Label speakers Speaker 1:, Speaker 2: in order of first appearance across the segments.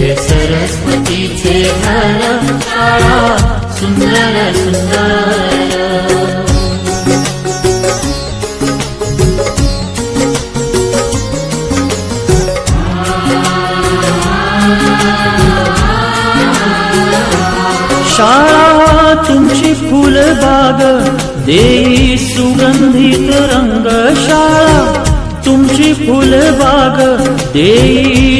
Speaker 1: हे सरस्वतीचे घर. सुंदर सुंदर. शाळा तुमची फुलबाग देई सुगंधित रंग शाळा तुमची फुलबाग देई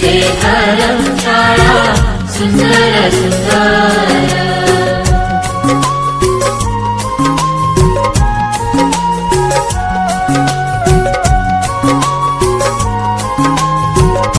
Speaker 1: జయకారం ఛాయా సుందర సుందర